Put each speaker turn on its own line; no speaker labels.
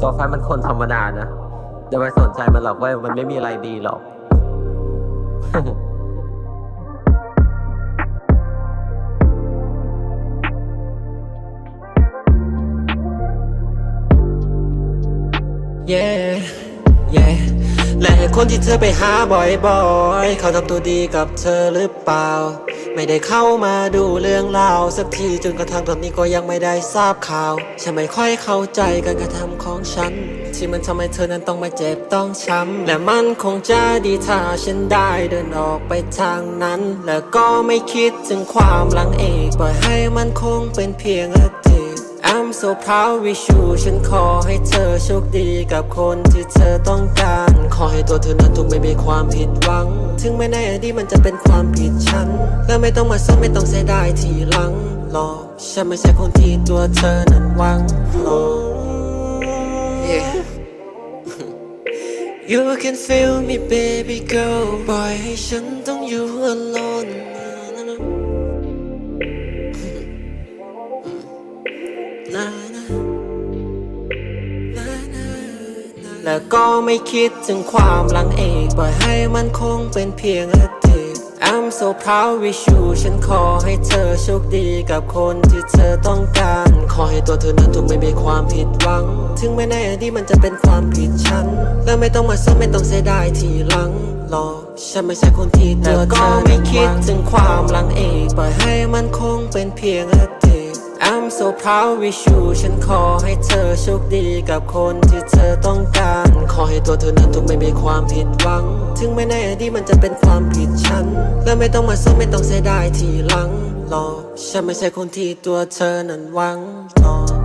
ตัวฟ้ามันคนธรรมดานะอย่าไปสนใจมันหรอกว้ยมันไม่มีอะไรดีหรอก
yeah yeah และคนที่เธอไปหาบ่อยๆ เขาทำตัวดีกับเธอหรือเปล่า ไม่ได้เข้ามาดูเรื่องราวสักทีจนกระทั่งตอนนี้ก็ยังไม่ได้ทราบข่าว ฉันไม่ค่อยเข้าใจการกระทำของฉัน ที่มันทำให้เธอนั้นต้องมาเจ็บต้องช้ำและมันคงจะดีถ้าฉันได้เดินออกไปทางนั้น และก็ไม่คิดถึงความหลังเอกปล่อยให้มันคงเป็นเพียง so proud with you ฉันขอให้เธอโชคดีกับคนที่เธอต้องการ ขอให้ตัวเธอนั้นทุกไม่มีความผิดหวัง ถึงแม้ในอดีตมันจะเป็นความผิดฉัน และไม่ต้องมาซ้ำไม่ต้องเสียดายทีหลังหรอกฉันไม่ใช่คนที่ตัวเธอนั้นหวังหรอก yeah. You can feel me baby girl ปล่อยให้ฉันต้องอยู่ alone แล้วก็ไม่คิดถึงความหลังเอกปล่อยให้มันคงเป็นเพียงอดีต I'm so proud with you ฉันขอให้เธอโชคดีกับคนที่เธอต้องการ ขอให้ตัวเธอนั้นทุกไม่มีความผิดหวัง ถึงแม้ในอดีตมันจะเป็นความผิดฉัน และไม่ต้องมาซ้ำไม่ต้องเสียดายทีหลังหรอกฉันไม่ใช่คนที่เธอไม่คิดถึงความหลังเอกปล่อยให้มันคงเป็นเพียงอดีต I'm so proud with you ฉันขอให้เธอโชคดีกับคนที่เธอต้องการ ขอให้ตัวเธอนั้นทุกไม่มีความผิดหวัง ถึงแม้ในอดีตมันจะเป็นความผิดฉัน และไม่ต้องมาซ้าไม่ต้องเสียดายทีหลังหรอกฉันไม่ใช่คนที่ตัวเธอนั้นหวังหรอก